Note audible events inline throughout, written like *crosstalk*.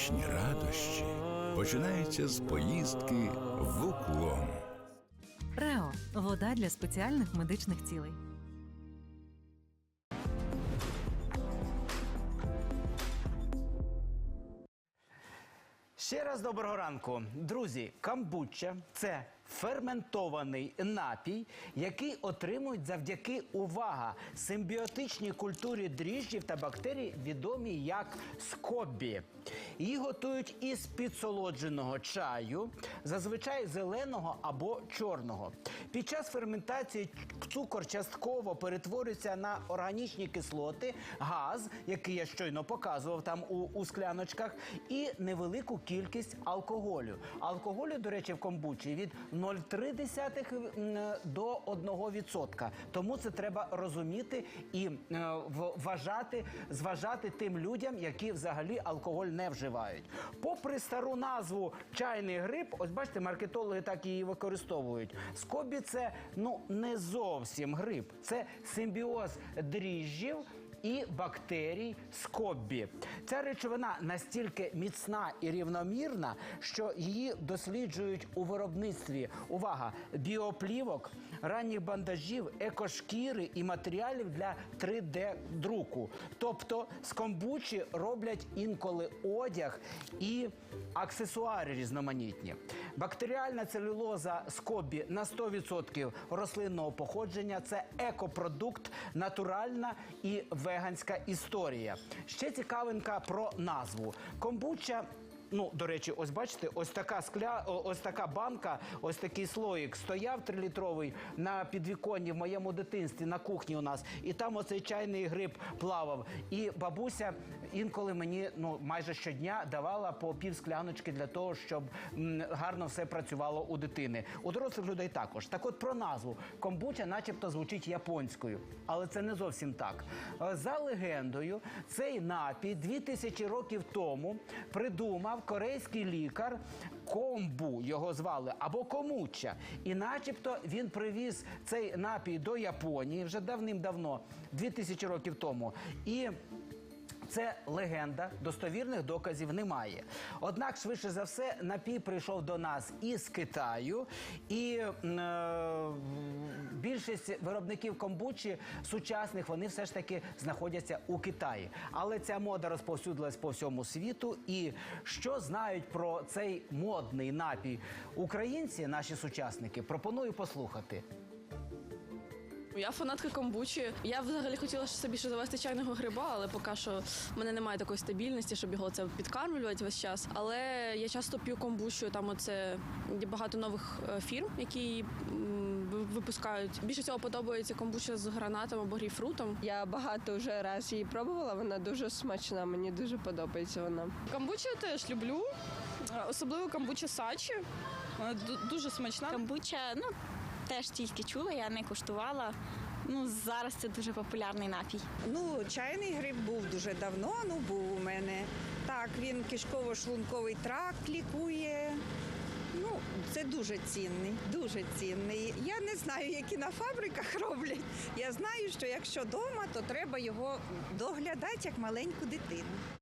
Смачні радощі починаються з поїздки в уклон. Рео вода для спеціальних медичних цілей. Ще раз доброго ранку, друзі. Камбуча це ферментований напій, який отримують завдяки увага симбіотичній культурі дріжджів та бактерій, відомі як скоббі. Її готують із підсолодженого чаю, зазвичай зеленого або чорного. Під час ферментації цукор частково перетворюється на органічні кислоти, газ, який я щойно показував там у, у скляночках, і невелику кількість алкоголю. Алкоголю, до речі, в комбучі від 0,3 м, до 1%. Тому це треба розуміти і е, вважати, зважати тим людям, які взагалі алкоголь не вживають. Попри стару назву чайний гриб, ось бачите, маркетологи так її використовують. Скобі це ну не зовсім гриб, це симбіоз дріжджів і бактерій скоббі. Ця речовина настільки міцна і рівномірна, що її досліджують у виробництві. Увага! Біоплівок, ранніх бандажів, екошкіри і матеріалів для 3D-друку. Тобто з комбучі роблять інколи одяг і аксесуари різноманітні. Бактеріальна целюлоза скобі на 100% рослинного походження це екопродукт, натуральна і веганська історія. Ще цікавинка про назву. Комбуча Ну, до речі, ось бачите, ось така скля, ось така банка, ось такий слоїк стояв трилітровий на підвіконні в моєму дитинстві на кухні у нас, і там оцей чайний гриб плавав. І бабуся інколи мені ну майже щодня давала по пів скляночки для того, щоб гарно все працювало у дитини. У дорослих людей також. Так, от про назву комбуча, начебто, звучить японською, але це не зовсім так. Е, За легендою, цей напій 2000 років тому придумав корейський лікар Комбу його звали або Комуча. І начебто він привіз цей напій до Японії вже давним-давно, 2000 років тому. І це легенда, достовірних доказів немає. Однак, швидше за все, напій прийшов до нас із Китаю, і е, більшість виробників комбучі сучасних вони все ж таки знаходяться у Китаї. Але ця мода розповсюдилась по всьому світу. І що знають про цей модний напій українці, наші сучасники, пропоную послухати. Я фанатка комбучі. Я взагалі хотіла собі ще завести чайного гриба, але поки що в мене немає такої стабільності, щоб його це підкармлювати весь час. Але я часто п'ю комбучу. Там оце є багато нових е, фірм, які випускають. Більше всього подобається комбуча з гранатом або грейпфрутом. Я багато вже раз її пробувала, вона дуже смачна, мені дуже подобається вона. Камбучу теж люблю, е, особливо камбуча сачі. Вона дуже смачна. Камбуча, ну теж тільки чула, я не куштувала. Ну зараз це дуже популярний напій. Ну, чайний гриб був дуже давно, ну був у мене. Так, він кишково-шлунковий тракт лікує. Ну, це дуже цінний, дуже цінний. Я не знаю, які на фабриках *laughs* роблять. Я знаю, що якщо вдома, то треба його доглядати як маленьку дитину.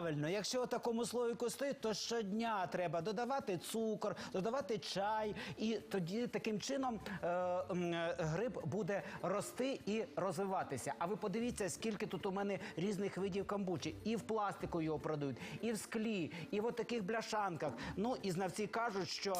Правильно, якщо такому слоїку стоїть, то щодня треба додавати цукор, додавати чай, і тоді таким чином е, е, гриб буде рости і розвиватися. А ви подивіться, скільки тут у мене різних видів камбучі. І в пластику його продають, і в склі, і в таких бляшанках. Ну і знавці кажуть, що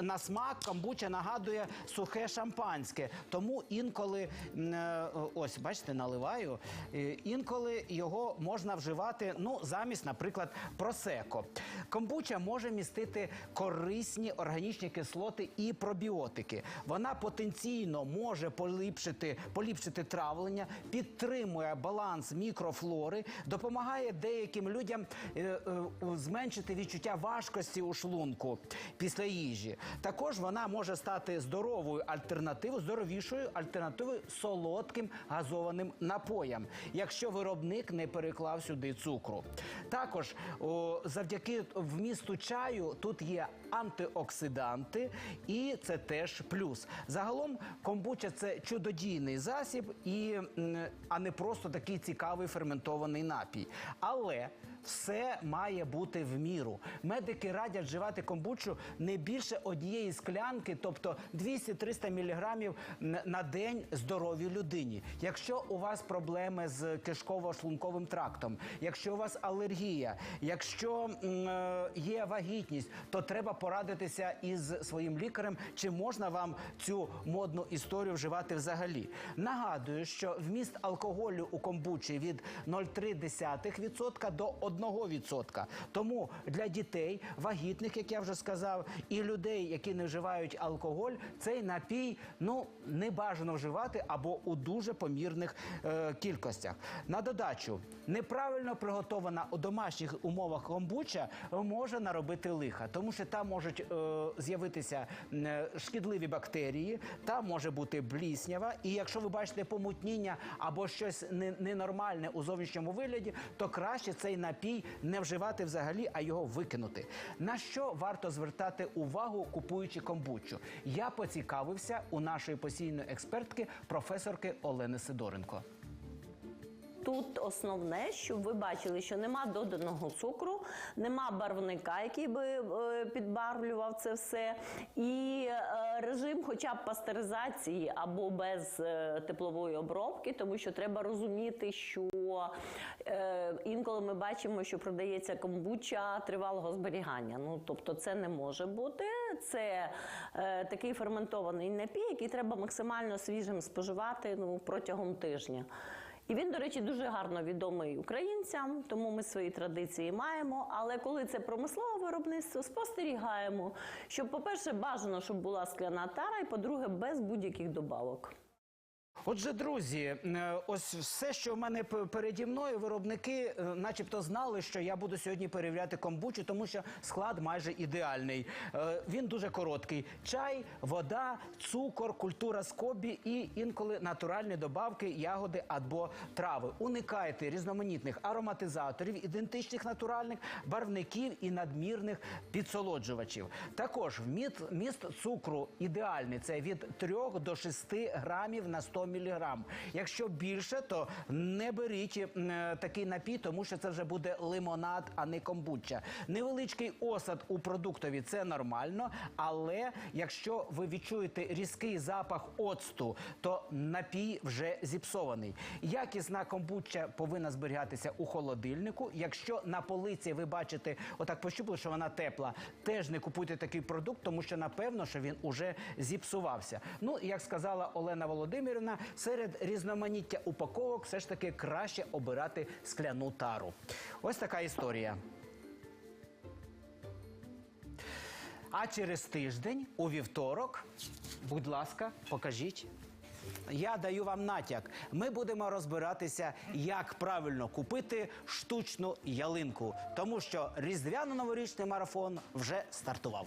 на смак камбуча нагадує сухе шампанське. Тому інколи е, ось бачите, наливаю. е, Інколи його можна вживати ну замість, наприклад, просеко. Комбуча може містити корисні органічні кислоти і пробіотики. Вона потенційно може поліпшити, поліпшити травлення, підтримує баланс мікрофлори, допомагає деяким людям е, е, зменшити відчуття важкості у шлунку після їжі. Також вона може стати здоровою альтернативою, здоровішою альтернативою солодким газованим напоям, якщо виробник не переклав сюди цукру. Також о, завдяки вмісту чаю тут є антиоксиданти, і це теж плюс. Загалом комбуча це чудодійний засіб, і, а не просто такий цікавий ферментований напій. Але все має бути в міру. Медики радять вживати комбучу не більше однієї склянки, тобто 200-300 міліграмів на день здоровій людині. Якщо у вас проблеми з кишково-шлунковим трактом, якщо у вас алергія, якщо е, є вагітність, то треба порадитися із своїм лікарем, чи можна вам цю модну історію вживати взагалі. Нагадую, що вміст алкоголю у комбучі від 0,3% до 1%. Тому для дітей, вагітних, як я вже сказав, і людей, які не вживають алкоголь, цей напій ну не бажано вживати або у дуже помірних е, кількостях. На додачу, неправильно приготована у домашніх умовах комбуча може наробити лиха, тому що там можуть е, з'явитися е, шкідливі бактерії, там може бути бліснява. І якщо ви бачите помутніння або щось не- ненормальне у зовнішньому вигляді, то краще цей напій не вживати взагалі, а його викинути. На що варто звертати увагу, купуючи комбучу? Я поцікавився у нашої постійної експертки, професорки Олени Сидоренко. Тут основне, щоб ви бачили, що нема доданого цукру, нема барвника, який би е, підбарвлював це все, і е, режим, хоча б пастеризації або без е, теплової обробки, тому що треба розуміти, що інколи ми бачимо, що продається комбуча тривалого зберігання. Ну тобто, це не може бути. Це такий ферментований напій, який треба максимально свіжим споживати ну, протягом тижня. І він, до речі, дуже гарно відомий українцям, тому ми свої традиції маємо. Але коли це промислове виробництво, спостерігаємо, що, по-перше, бажано, щоб була скляна тара, і по-друге, без будь-яких добавок. Отже, друзі, е, ось все, що в мене переді мною, виробники, е, начебто, знали, що я буду сьогодні перевіряти комбучу, тому що склад майже ідеальний. Е, Він дуже короткий: чай, вода, цукор, культура скобі і інколи натуральні добавки, ягоди або трави. Уникайте різноманітних ароматизаторів, ідентичних натуральних барвників і надмірних підсолоджувачів. Також вміст, міст цукру ідеальний це від 3 до 6 грамів на 100 міліграм. Якщо більше, то не беріть е, такий напій, тому що це вже буде лимонад, а не комбуча. Невеличкий осад у продуктові це нормально, але якщо ви відчуєте різкий запах оцту, то напій вже зіпсований. Якісна комбуча повинна зберігатися у холодильнику. Якщо на полиці ви бачите, отак пощупали, що вона тепла, теж не купуйте такий продукт, тому що напевно, що він уже зіпсувався. Ну як сказала Олена Володимирівна, серед різноманіття упаковок все ж таки краще обирати скляну тару. Ось така історія. А через тиждень, у вівторок, будь ласка, покажіть. Я даю вам натяк. Ми будемо розбиратися, як правильно купити штучну ялинку, тому що різдвяно-новорічний марафон вже стартував.